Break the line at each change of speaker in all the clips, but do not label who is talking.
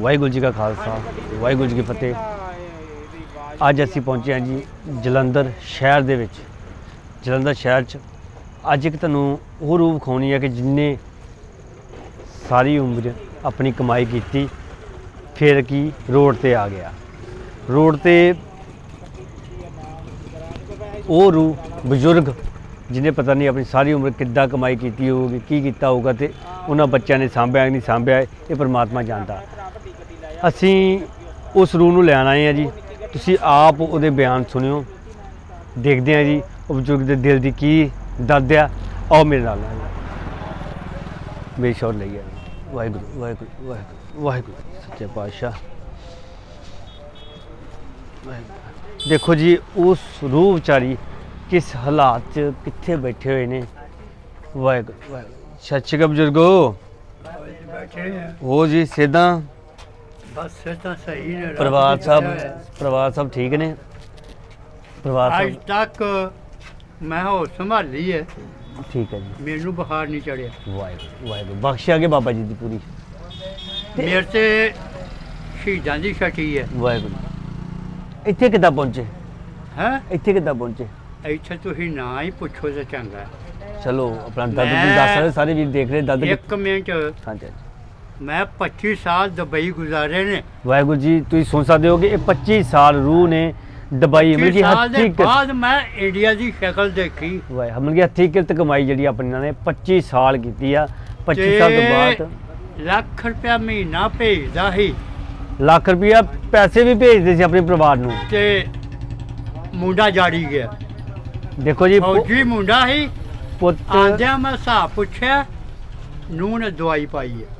ਵਾਹਿਗੁਰੂ ਜੀ ਕਾ ਖਾਲਸਾ, ਵਾਹਿਗੁਰੂ ਜੀ ਕੀ ਫਤਿਹ। ਅੱਜ ਅਸੀਂ ਪਹੁੰਚੇ ਹਾਂ ਜੀ ਜਲੰਧਰ ਸ਼ਹਿਰ ਦੇ ਵਿੱਚ। ਜਲੰਧਰ ਸ਼ਹਿਰ 'ਚ ਅੱਜ ਇੱਕ ਤੁਹਾਨੂੰ ਉਹ ਰੂਪ ਵਿਖਾਉਣੀ ਹੈ ਕਿ ਜਿਨੇ ਸਾਰੀ ਉਮਰ ਆਪਣੀ ਕਮਾਈ ਕੀਤੀ, ਫਿਰ ਕੀ ਰੋਡ ਤੇ ਆ ਗਿਆ। ਰੋਡ ਤੇ ਉਹ ਰੂ ਬਜ਼ੁਰਗ ਜਿਹਨੇ ਪਤਾ ਨਹੀਂ ਆਪਣੀ ਸਾਰੀ ਉਮਰ ਕਿੱਦਾਂ ਕਮਾਈ ਕੀਤੀ ਹੋਊਗੀ, ਕੀ ਕੀਤਾ ਹੋਊਗਾ ਤੇ ਉਹਨਾਂ ਬੱਚਿਆਂ ਨੇ ਸਾਂਭਿਆ ਕਿ ਨਹੀਂ ਸਾਂਭਿਆ, ਇਹ ਪਰਮਾਤਮਾ ਜਾਣਦਾ। ਅਸੀਂ ਉਸ ਰੂਹ ਨੂੰ ਲੈਣ ਆਏ ਹਾਂ ਜੀ। ਤੁਸੀਂ ਆਪ ਉਹਦੇ ਬਿਆਨ ਸੁਣਿਓ। ਦੇਖਦੇ ਹਾਂ ਜੀ ਉਹ ਬਜ਼ੁਰਗ ਦੇ ਦਿਲ ਦੀ ਕੀ ਦਰਦ ਆ। ਆਓ ਮੇਰੇ ਨਾਲ ਨਾਲ ਮੇਰੀ ਸ਼ੌਰ ਲਈ ਆ ਵਾਹਿਗੁਰੂ ਵਾਹਿਗੁਰੂ ਵਾਹਿਗੁਰੂ ਵਾਹਿਗੁਰੂ ਸੱਚੇ ਪਾਤਸ਼ਾਹ। ਵਾਹਿਗੁਰੂ। ਦੇਖੋ ਜੀ ਉਸ ਰੂਹ ਵਿਚਾਰੀ ਕਿਸ ਹਾਲਾਤ 'ਚ ਕਿੱਥੇ ਬੈਠੇ ਹੋਏ ਨੇ। ਵਾਹਿਗੁਰੂ ਅਕਾਲ ਬਜ਼ੁਰਗੋ।
ਬੈਠੇ ਆ।
ਹੋ ਜੀ ਸਿੱਧਾ
ਬਸ ਤਾਂ ਸਹੀ ਨੇ ਰੱਬ
ਪਰਿਵਾਰ ਸਭ
ਦਇਆ ਹੈ।
ਪਰਿਵਾਰ ਸਭ ਠੀਕ ਨੇ? ਪਰਿਵਾਰ
ਅੱਜ
ਸਭ
ਤੱਕ ਮੈਂ ਹੋ ਸੰਭਾਲੀ ਹੈ।
ਠੀਕ ਹੈ ਜੀ।
ਮੈਨੂੰ ਬੁਖਾਰ ਨਹੀਂ ਚੜਿਆ।
ਵਾਹਿਗੁਰੂ ਵਾਹਿਗੁਰੂ। ਬਖਸ਼ਿਆ ਕੇ ਬਾਬਾ ਜੀ ਦੀ ਪੂਰੀ।
ਮੇਰੇ ਤੇ ਸ਼ਹੀਦਾਂ ਦੀ ਛਟੀ ਹੈ।
ਵਾਹਿਗੁਰੂ ਇੱਥੇ ਕਿੱਦਾਂ ਪਹੁੰਚੇ?
ਹੈ?
ਇੱਥੇ ਕਿੱਦਾਂ ਪਹੁੰਚੇ?
ਇੱਥੇ ਤੁਸੀਂ ਨਾ ਹੀ ਪੁੱਛੋ ਤਾਂ ਚੰਗਾ ਹੈ।
ਚਲੋ ਆਪਣਾ ਦਾਦੂ
ਮੈਂ-
ਦੱਸ ਰਹੇ ਸਾਰੇ ਵੀਰ ਦੇਖ ਰਹੇ ਦਾਦੂ
ਇੱਕ ਮਿੰਟ।
ਹਾਂਜੀ ਹਾਂਜੀ।
ਮੈਂ 25 ਸਾਲ ਦੁਬਈ ਗੁਜ਼ਾਰੇ ਨੇ।
ਵਾਹਿਗੁਰੂ ਜੀ ਤੁਸੀਂ ਸੁਣ ਸਕਦੇ ਹੋ ਕਿ ਇਹ 25 ਸਾਲ ਰੂਹ ਨੇ ਦਬਾਈ ਮਿਲ
25
ਗਈ ਕਿਰਤ
ਬਾਅਦ ਮੈਂ ਇੰਡੀਆ ਦੀ ਸ਼ਕਲ ਦੇਖੀ।
ਵਾਹਿ ਹਮਲ ਗਿਆ ਹੱਥੀ ਕਿਰਤ ਕਮਾਈ ਜਿਹੜੀ ਆਪਣੀ ਇਹਨਾਂ ਨੇ 25 ਸਾਲ ਕੀਤੀ ਆ। 25 ਸਾਲ ਤੋਂ ਬਾਅਦ
ਲੱਖ ਰੁਪਇਆ ਮਹੀਨਾ ਭੇਜਦਾ ਸੀ।
ਲੱਖ ਰੁਪਇਆ ਪੈਸੇ ਵੀ ਭੇਜਦੇ ਸੀ ਆਪਣੇ ਪਰਿਵਾਰ ਨੂੰ।
ਤੇ ਮੁੰਡਾ ਜਾੜੀ ਗਿਆ।
ਦੇਖੋ ਜੀ
ਫੌਜੀ ਮੁੰਡਾ ਸੀ।
ਪੁੱਤ
ਆਂਦਿਆਂ ਮੈਂ ਹਿਸਾਬ ਪੁੱਛਿਆ ਨੂੰ ਨੇ ਦਵਾਈ ਪਾਈ ਹੈ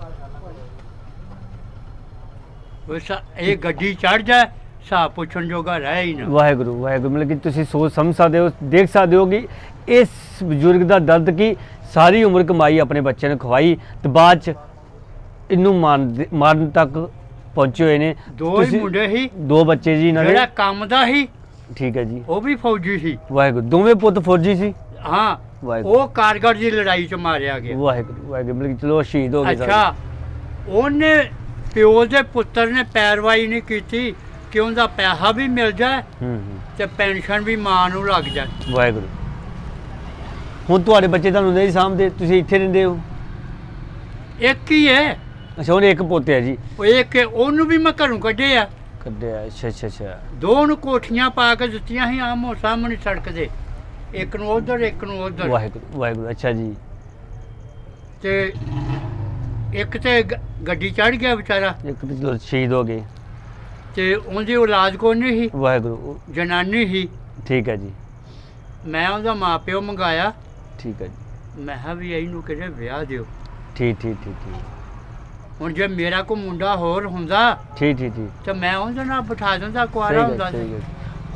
ਉਸ ਇਹ ਗੱਡੀ ਚੜ ਜਾ ਹਿਸਾਬ ਪੁੱਛਣ ਜੋਗਾ ਰਹਿ ਹੀ ਨਾ।
ਵਾਹਿਗੁਰੂ ਵਾਹਿਗੁਰੂ ਮਤਲਬ ਕਿ ਤੁਸੀਂ ਸੋਚ ਸਮਝ ਸਕਦੇ ਹੋ ਦੇਖ ਸਕਦੇ ਹੋ ਕਿ ਇਸ ਬਜ਼ੁਰਗ ਦਾ ਦਰਦ ਕੀ ਸਾਰੀ ਉਮਰ ਕਮਾਈ ਆਪਣੇ ਬੱਚੇ ਨੂੰ ਖਵਾਈ ਤੇ ਬਾਅਦ ਚ ਇਹਨੂੰ ਮਾਰਨ ਤੱਕ ਪਹੁੰਚੇ ਹੋਏ ਨੇ।
ਦੋ ਹੀ
ਤੁਸੀਂ-
ਮੁੰਡੇ ਸੀ।
ਦੋ ਬੱਚੇ ਜੀ ਇਹਨਾਂ
ਜਿਹੜਾ ਕੰਮ ਦਾ ਸੀ
ਠੀਕ ਹੈ ਜੀ।
ਉਹ ਵੀ ਫੌਜੀ ਸੀ।
ਵਾਹਿਗੁਰੂ ਦੋਵੇਂ ਪੁੱਤ ਫੌਜੀ ਸੀ?
ਹਾਂ
ਵਾਹਿਗੁਰੂ।
ਉਹ ਕਾਰਗਰ ਦੀ ਲੜਾਈ ਚ ਮਾਰਿਆ ਗਿਆ।
ਵਾਹਿਗੁਰੂ ਵਾਹਿਗੁਰੂ ਮਤਲਬ ਕਿ ਚਲੋ ਸ਼ਹੀਦ ਹੋ ਗਏ ਸਾਰੇ।
ਅੱਛਾ ਉਹਨੇ ਪਿਓ ਦੇ ਪੁੱਤਰ ਨੇ ਪੈਰਵਾਈ ਨਹੀਂ ਕੀਤੀ ਕਿ ਉਹਦਾ ਪੈਸਾ ਵੀ ਮਿਲ ਜਾਏ
ਹੂੰ ਹੂੰ।
ਤੇ ਪੈਨਸ਼ਨ ਵੀ ਮਾਂ ਨੂੰ ਲੱਗ ਜਾਏ।
ਵਾਹਿਗੁਰੂ। ਹੁਣ ਤੁਹਾਡੇ ਬੱਚੇ ਤੁਹਾਨੂੰ ਨਹੀਂ ਸਾਂਭਦੇ ਤੁਸੀਂ ਇੱਥੇ ਰਹਿੰਦੇ ਹੋ?
ਇੱਕ ਹੀ ਹੈ।
ਅੱਛਾ ਉਹਨੇ ਇੱਕ ਪੁੱਤ ਹੈ ਜੀ।
ਉਹ ਇੱਕ ਹੈ, ਉਹਨੂੰ ਵੀ ਮੈਂ ਘਰੋਂ ਕੱਢਿਆ।
ਕੱਢਿਆ ਅੱਛਾ ਅੱਛਾ ਅੱਛਾ।
ਦੋ ਨੂੰ ਕੋਠੀਆਂ ਪਾ ਕੇ ਦਿੱਤੀਆਂ ਸੀ ਆਮੋ ਸਾਹਮਣੇ ਸੜਕ ਦੇ। ਇੱਕ ਨੂੰ ਉਧਰ ਇੱਕ ਨੂੰ ਉਧਰ।
ਵਾਹਿਗੁਰੂ ਵਾਹਿਗੁਰੂ ਅੱਛਾ ਜੀ।
ਤੇ ਇੱਕ ਤੇ ਗ- ਗੱਡੀ ਚੜ ਗਿਆ ਵਿਚਾਰਾ।
ਇੱਕ ਤਾਂ ਸ਼ਹੀਦ ਹੋ ਗਏ।
ਤੇ ਉਹਦੀ ਔਲਾਦ ਕੋਈ ਨਹੀਂ ਸੀ?
ਵਾਹਿਗੁਰੂ।
ਜਨਾਨੀ ਸੀ।
ਠੀਕ ਹੈ ਜੀ।
ਮੈਂ ਉਹਦਾ ਮਾਪਿਓ ਮੰਗਾਇਆ।
ਠੀਕ ਹੈ ਜੀ।
ਮੈਂ ਕਿਹਾ ਵੀ ਇਹਨੂੰ ਕਿਹੜੇ ਵਿਆਹ ਦਿਓ।
ਠੀਕ ਠੀਕ ਠੀਕ ਠੀਕ।
ਹੁਣ ਜੇ ਮੇਰਾ ਕੋ ਮੁੰਡਾ ਹੋਰ ਹੁੰਦਾ
ਠੀਕ ਠੀਕ ਠੀਕ।
ਤੇ ਮੈਂ ਉਹਦੇ ਨਾਲ ਬਿਠਾ ਦਿੰਦਾ
ਸਹੀ
ਕੁਆਰਾ
ਗੱਲ,
ਹੁੰਦਾ
ਸਹੀ
ਸੀ
ਗੱਲ।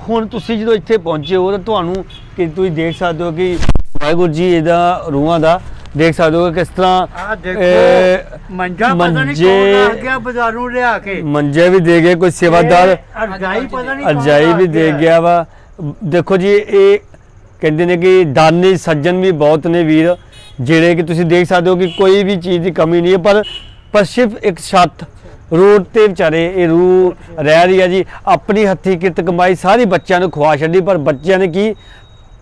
ਹੁਣ ਤੁਸੀਂ ਜਦੋਂ ਇੱਥੇ ਪਹੁੰਚੇ ਹੋ ਤਾਂ ਤੁਹਾਨੂੰ ਕਿ ਤੁਸੀਂ ਦੇਖ ਸਕਦੇ ਹੋ ਕਿ ਵਾਹਿਗੁਰੂ ਜੀ ਇਹਦਾ ਰੂਹਾਂ ਦਾ ਦੇਖ ਸਕਦੇ ਹੋ ਕਿ ਕਿਸ ਤਰ੍ਹਾਂ
ਆ ਦੇਖੋ ਮੰਜਾ ਪਤਾ ਨਹੀਂ
ਮੰਜੇ-
ਕੌਣ ਆ ਗਿਆ ਬਾਜ਼ਾਰੋਂ ਲਿਆ ਕੇ।
ਮੰਜੇ ਵੀ ਦੇ ਗਏ ਕੋਈ ਸੇਵਾਦਾਰ।
ਅਰਜਾਈ ਪਤਾ ਨਹੀਂ ਕੌਣ
ਅਜਾਈ
ਆ
ਵੀ ਦੇ ਗਿਆ। ਵਾ। ਦੇਖੋ ਜੀ ਇਹ ਕਹਿੰਦੇ ਨੇ ਕਿ ਦਾਨੀ ਸੱਜਣ ਵੀ ਬਹੁਤ ਨੇ ਵੀਰ ਜਿਹੜੇ ਕਿ ਤੁਸੀਂ ਦੇਖ ਸਕਦੇ ਹੋ ਕਿ ਕੋਈ ਵੀ ਚੀਜ਼ ਦੀ ਕਮੀ ਨਹੀਂ ਹੈ ਪਰ ਪਰ ਸਿਰਫ ਇੱਕ ਛੱਤ ਰੋਡ ਤੇ ਵਿਚਾਰੇ ਇਹ ਰੂਹ ਰਹਿ ਰਹੀ ਹੈ ਜੀ। ਆਪਣੀ ਹੱਥੀ ਕਿਰਤ ਕਮਾਈ ਸਾਰੀ ਬੱਚਿਆਂ ਨੂੰ ਖਵਾ ਛੱਡੀ ਪਰ ਬੱਚਿਆਂ ਨੇ ਕੀ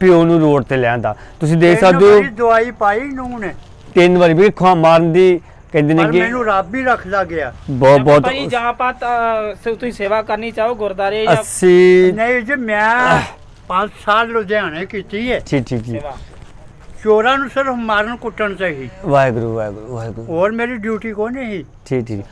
ਪਿਓ ਨੂੰ ਰੋਡ ਤੇ ਲਿਆਂਦਾ ਤੁਸੀਂ ਦੇਖ ਸਕਦੇ ਹੋ।
ਦਵਾਈ ਪਾਈ ਨੂੰ ਨੇ।
ਤਿੰਨ ਵਾਰੀ ਵੀ ਖਵਾ ਮਾਰਨ ਦੀ ਕਹਿੰਦੇ ਨੇ ਕਿ
ਮੈਨੂੰ ਰੱਬ ਹੀ ਰੱਖਦਾ ਗਿਆ।
ਬਹੁਤ ਬਹੁਤ
ਭਾਈ ਜਾਂ ਪਾਤ ਤੁਸੀਂ ਸੇਵਾ ਕਰਨੀ ਚਾਹੋ ਗੁਰਦਾਰੇ ਜਾਂ
80
ਨਹੀਂ ਜੀ ਮੈਂ 5 ਸਾਲ ਲੁਧਿਆਣੇ ਕੀਤੀ ਹੈ
ਠੀਕ ਠੀਕ ਜੀ
ਚੋਰਾਂ ਨੂੰ ਸਿਰਫ ਮਾਰਨ ਕੁੱਟਣ ਤੇ ਹੀ।
ਵਾਹਿਗੁਰੂ ਵਾਹਿਗੁਰੂ ਵਾਹਿਗੁਰੂ।
ਹੋਰ ਮੇਰੀ ਡਿਊਟੀ ਕੋਈ ਨਹੀਂ ਸੀ।
ਠੀਕ ਠੀਕ।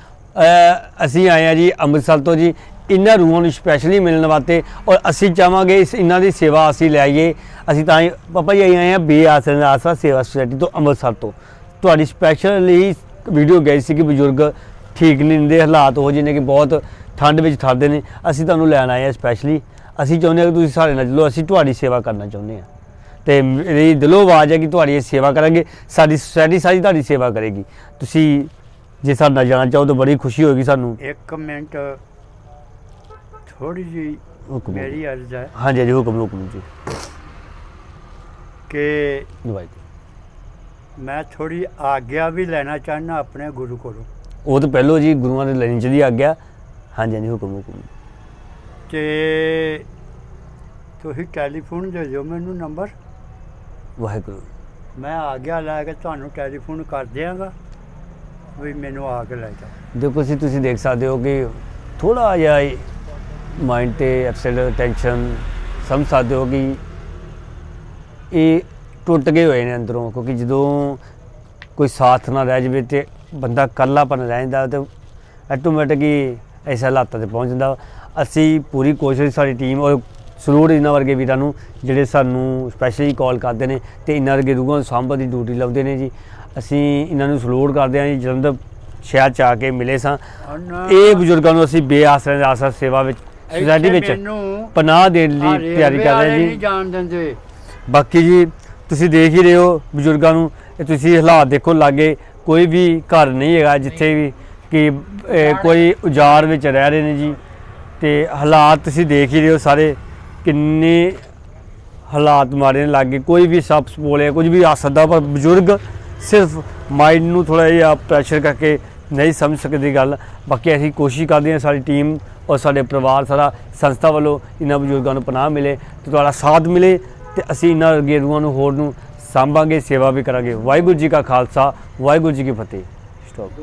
ਅਸੀਂ ਆਏ ਆ ਜੀ ਅੰਮ੍ਰਿਤਸਰ ਤੋਂ ਜੀ। ਇਹਨਾਂ ਰੂਹਾਂ ਨੂੰ ਸਪੈਸ਼ਲੀ ਮਿਲਣ ਵਾਸਤੇ ਔਰ ਅਸੀਂ ਚਾਹਾਂਗੇ ਇਸ ਇਹਨਾਂ ਦੀ ਸੇਵਾ ਅਸੀਂ ਲੈ ਆਈਏ। ਅਸੀਂ ਤਾਂ ਹੀ- ਪਾਪਾ ਜੀ ਆਏ ਆ ਬੇ ਆਸਰਾ ਆਸਾ ਸੇਵਾ ਸੁਸਾਇਟੀ ਤੋਂ ਅੰਮ੍ਰਿਤਸਰ ਤੋਂ। ਤੁਹਾਡੀ ਸਪੈਸ਼ਲੀ ਵੀਡੀਓ ਗਈ ਸੀ ਕਿ ਬਜ਼ੁਰਗ ਠੀਕ ਨਹੀਂ ਹੁੰਦੇ, ਹਾਲਾਤ ਹੋ ਜਿਹਨੇ ਕਿ ਬਹੁਤ ਠੰਡ ਵਿੱਚ ਠਰਦੇ ਨੇ। ਅਸੀਂ ਤੁਹਾਨੂੰ ਲੈਣ ਆਏ ਆ ਸਪੈਸ਼ਲੀ ਅਸੀਂ ਚਾਹੁੰਦੇ ਹਾਂ ਕਿ ਤੁਸੀਂ ਸਾਡੇ ਨਾਲ ਚੱਲੋ, ਅਸੀਂ ਤੁਹਾਡੀ ਸੇਵਾ ਕਰਨਾ ਚਾਹੁੰਦੇ ਹਾਂ। ਤੇ ਮੇਰੀ ਦਿਲੋਂ ਆਵਾਜ਼ ਹੈ ਕਿ ਤੁਹਾਡੀ ਇਹ ਸੇਵਾ ਕਰਾਂਗੇ। ਸਾਡੀ ਸੋਸਾਇਟੀ ਸਾਰੀ ਤੁਹਾਡੀ ਸੇਵਾ ਕਰੇਗੀ। ਤੁਸੀਂ ਜੇ ਸਾਡੇ ਨਾਲ ਜਾਣਾ ਚਾਹੋ ਤਾਂ ਬੜੀ ਖੁਸ਼ੀ ਹੋਏਗੀ ਸਾਨੂੰ।
ਇੱਕ ਮਿੰਟ। ਥੋੜੀ ਜੀ
ਹੁਕਮ
ਮੇਰੀ ਅਰਜ਼ ਹੈ
ਹਾਂਜੀ ਜੀ ਹੁਕਮ ਹੁਕਮ ਜੀ।
ਕਿ
ਦਵਾਈ
ਮੈਂ ਥੋੜੀ ਆਗਿਆ ਵੀ ਲੈਣਾ ਚਾਹਨਾ ਆਪਣੇ ਗੁਰੂ ਕੋਲੋਂ।
ਉਹ ਤਾਂ ਪਹਿਲੋਂ ਜੀ ਗੁਰੂਆਂ ਦੇ ਲੈਣ ਚ ਦੀ ਆਗਿਆ। ਹਾਂਜੀ ਹਾਂਜੀ ਹੁਕਮ ਹੁਕਮ
ਤੇ ਤੁਸੀਂ ਟੈਲੀਫੋਨ ਦੇ ਦਿਓ ਮੈਨੂੰ ਨੰਬਰ।
ਵਾਹਿਗੁਰੂ।
ਮੈਂ ਆ ਗਿਆ ਲੈ ਕੇ ਤੁਹਾਨੂੰ ਟੈਲੀਫੋਨ ਕਰ ਦਿਆਂਗਾ। ਵੀ ਮੈਨੂੰ ਆ ਕੇ ਲੈ ਜਾ
ਦੇਖੋ ਸੀ ਤੁਸੀਂ ਦੇਖ ਸਕਦੇ ਹੋ ਕਿ ਥੋੜਾ ਜਿਹਾ ਮਾਈਂਡ ਤੇ ਅਪਸੈਟ ਟੈਨਸ਼ਨ ਸਮਝ ਸਕਦੇ ਹੋ ਕਿ ਇਹ ਟੁੱਟ ਗਏ ਹੋਏ ਨੇ ਅੰਦਰੋਂ, ਕਿਉਂਕਿ ਜਦੋਂ ਕੋਈ ਸਾਥ ਨਾ ਰਹਿ ਜਾਵੇ ਤੇ ਬੰਦਾ ਇਕੱਲਾਪਨ ਰਹਿ ਜਾਂਦਾ ਤੇ ਆਟੋਮੈਟਿਕ ਹੀ ਐਸੇ ਹਾਲਾਤਾਂ ਤੇ ਪਹੁੰਚ ਜਾਂਦਾ। ਅਸੀਂ ਪੂਰੀ ਕੋਸ਼ਿਸ਼ ਸਾਡੀ ਟੀਮ ਔਰ ਸਲੂਟ ਇਹਨਾਂ ਵਰਗੇ ਵੀਰਾਂ ਨੂੰ ਜਿਹੜੇ ਸਾਨੂੰ ਸਪੈਸ਼ਲੀ ਕਾਲ ਕਰਦੇ ਨੇ ਤੇ ਇਹਨਾਂ ਵਰਗੇ ਰੂਹਾਂ ਸਾਂਭਣ ਦੀ ਡਿਊਟੀ ਲਾਉਂਦੇ ਨੇ ਜੀ। ਅਸੀਂ ਇਹਨਾਂ ਨੂੰ ਸਲੂਟ ਕਰਦੇ ਹਾਂ ਜੀ ਜਲੰਧਰ ਸ਼ਹਿਰ ਚ ਆ ਕੇ ਮਿਲੇ ਸਾਂ। ਇਹ ਬਜ਼ੁਰਗਾਂ ਨੂੰ ਅਸੀਂ ਬੇਆਸਰੇ ਦੇ ਆਸਰਾ ਸੇਵਾ ਵਿੱਚ ਸੁਸਾਇਟੀ ਵਿੱਚ ਪਨਾਹ ਦੇਣ ਲਈ ਤਿਆਰੀ ਕਰ ਰਹੇ ਜੀ।
ਜਾਣ ਦਿੰਦੇ।
ਬਾਕੀ ਜੀ ਤੁਸੀਂ ਦੇਖ ਹੀ ਰਹੇ ਹੋ ਬਜ਼ੁਰਗਾਂ ਨੂੰ ਇਹ ਤੁਸੀਂ ਹਾਲਾਤ ਦੇਖੋ ਲਾਗੇ ਕੋਈ ਵੀ ਘਰ ਨਹੀਂ ਹੈਗਾ ਜਿੱਥੇ ਵੀ ਕਿ ਕੋਈ ਉਜਾੜ ਵਿੱਚ ਰਹਿ ਰਹੇ ਨੇ ਜੀ। ਤੇ ਹਾਲਾਤ ਤੁਸੀਂ ਦੇਖ ਹੀ ਰਹੇ ਹੋ ਸਾਰੇ। ਕਿੰਨੇ ਹਾਲਾਤ ਮਾਰੇ ਨੇ ਲਾਗੇ, ਕੋਈ ਵੀ ਸੱਪ ਸਪੋਲੇ ਕੁਝ ਵੀ ਆ ਸਕਦਾ ਪਰ ਬਜ਼ੁਰਗ ਸਿਰਫ ਮਾਈਂਡ ਨੂੰ ਥੋੜਾ ਜਿਹਾ ਪ੍ਰੈਸ਼ਰ ਕਰਕੇ ਨਹੀਂ ਸਮਝ ਸਕਦੀ ਗੱਲ। ਬਾਕੀ ਅਸੀਂ ਕੋਸ਼ਿਸ਼ ਕਰਦੇ ਹਾਂ ਸਾਡੀ ਟੀਮ ਔਰ ਸਾਡੇ ਪਰਿਵਾਰ, ਸਾਰਾ ਸੰਸਥਾ ਵੱਲੋਂ ਇਹਨਾਂ ਬਜ਼ੁਰਗਾਂ ਨੂੰ ਪਨਾਹ ਮਿਲੇ ਤੇ ਤੁਹਾਡਾ ਸਾਥ ਮਿਲੇ ਤੇ ਅਸੀਂ ਇਹਨਾਂ ਵਰਗੇ ਰੂਹਾਂ ਨੂੰ, ਹੋਰ ਨੂੰ ਸਾਂਭਾਂਗੇ, ਸੇਵਾ ਵੀ ਕਰਾਂਗੇ। ਵਾਹਿਗੁਰੂ ਜੀ ਕਾ ਖਾਲਸਾ, ਵਾਹਿਗੁਰੂ ਜੀ ਕੀ ਫਤਿਹ। ਸਟਾਪ